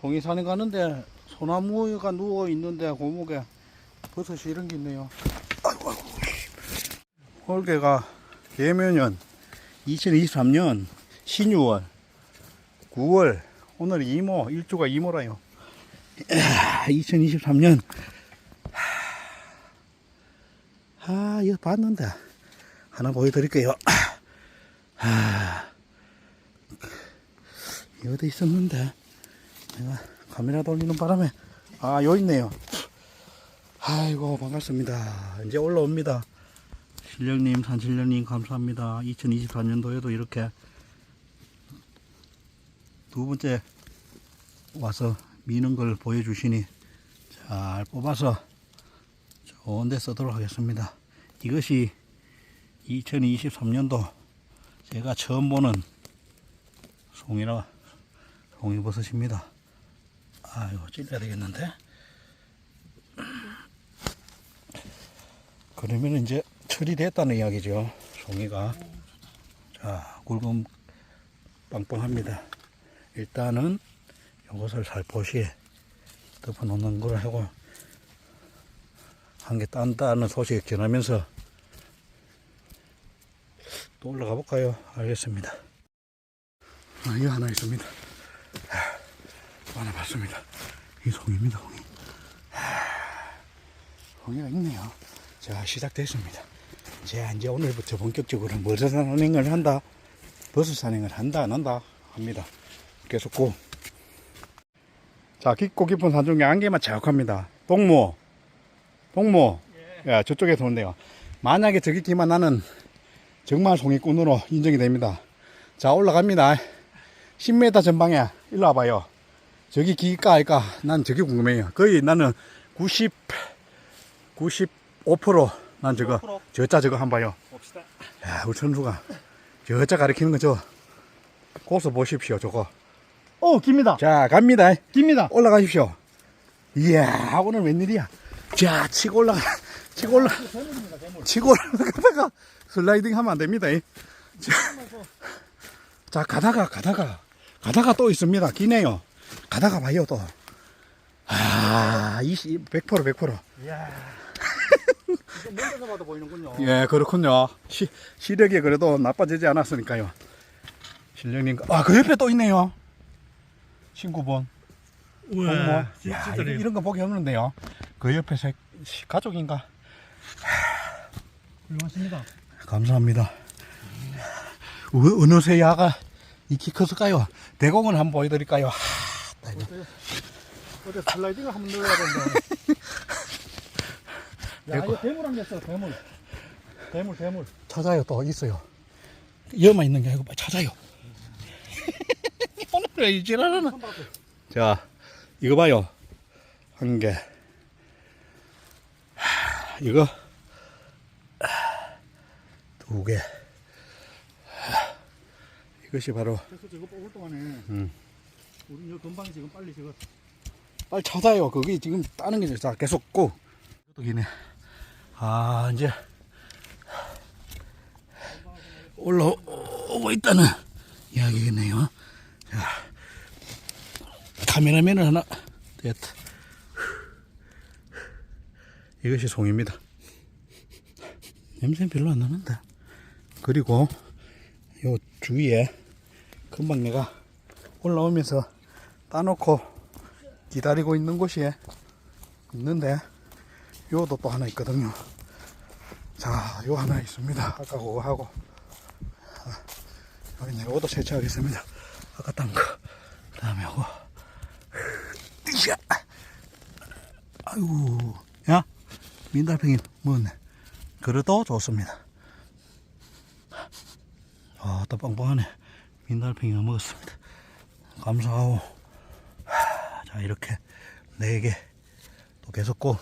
송이 산에 가는데 소나무가 누워 있는데 고목에 버섯이 이런 게 있네요. 아이고 아이고. 홀개가 개면연 2023년 신유월 9월 오늘 이모 일주가 이모라요. 2023년 아 이거 봤는데 하나 보여드릴게요. 아 이것도 있었는데 카메라 돌리는 바람에 아요 있네요. 아이고 반갑습니다. 이제 올라옵니다. 실령님 산실령님 감사합니다. 2024년도에도 이렇게 두 번째 와서 미는 걸 보여주시니 잘 뽑아서 좋은 데 쓰도록 하겠습니다. 이것이 2023년도 제가 처음 보는 송이라 송이버섯입니다. 아이고 찔러야 되겠는데 그러면 이제 처리됐다는 이야기죠. 송이가 자 굵은 빵빵합니다. 일단은 이것을 살포시 덮어 놓는 걸 하고 한 개 딴다는 소식 전하면서 또 올라가 볼까요? 알겠습니다. 아, 이거 하나 있습니다. 아, 하나 봤습니다. 이 송입니다, 송이. 아, 송이가 있네요. 자, 시작됐습니다. 자, 이제 오늘부터 본격적으로 버섯 산행을 한다. 버섯 산행을 한다, 안 한다 합니다. 계속 고. 자, 깊고 깊은 산 중에 안개만 자욱합니다. 동무. 동무. 예, 저쪽에서 온대요. 만약에 저기 끼만 나는 정말 송이꾼으로 인정이 됩니다. 자, 올라갑니다. 10m 전방에 일로 와봐요. 저기 기일까 알까? 난 저게 궁금해요. 거의 나는 90, 95%난 저거, 5%? 저자 저거 한 봐요. 봅시다. 야, 우리 천수가 저자 가리키는 거 저, 고서 보십시오, 저거. 오, 깁니다. 자, 갑니다. 깁니다. 올라가십시오. 이야, 오늘 웬일이야. 자, 치고 올라가, 치고 올라. 치고 올라가다가 슬라이딩 하면 안 됩니다. 이. 자, 자, 가다가, 가다가, 가다가 또 있습니다. 기네요. 가다가 봐요, 또. 아, 20, 100%, 100%. 이야. 이거 멀리서 봐도 보이는군요. 예, 그렇군요. 시, 시력이 그래도 나빠지지 않았으니까요. 실령님, 아, 그 옆에 또 있네요. 친구분. 우와, 야, 진짜 이런, 이런 거 보기 없는데요. 그 옆에 색, 시- 가족인가? 훌륭하십니다. 감사합니다. 어, 어느 새 야가 이키 컸을까요? 대공을 한번 보여드릴까요? 하. 어제 슬라이딩을 한번 넣어야 되는데. 야. 이거 대물 한개 써, 대물. 대물, 대물. 찾아요, 또 있어요. 여만 있는 게 아니고 빨리 찾아요. 오늘 왜 이지랄하나? 자, 이거 봐요. 한 개. 하, 이거. 하, 두 개. 하, 이것이 바로 그래서 저거 뽑을 동안에 음. 우리 저 금방 지금 빨리 저거 빨리 찾아요. 거기 지금 따는 게 자, 계속 고. 또 기네. 아, 이제 올라오고 있다는 이야기겠네요. 자, 카메라맨을 하나 됐다. 이것이 송입니다. 냄새는 별로 안 나는데. 그리고 요 주위에 금방 내가 올라오면서 따놓고 기다리고 있는 곳이 있는데 요도 또 하나 있거든요. 자 요 하나 있습니다. 아까 그거 하고. 아, 여기 있네 요것도 세차하겠습니다. 아까 딴거. 그 다음에 요거. 으쌰 아이고. 야 민달팽이 먹었네 그래도 좋습니다. 아또 빵빵하네. 민달팽이가 먹었습니다. 감사하고 자 이렇게 네개또 계속 고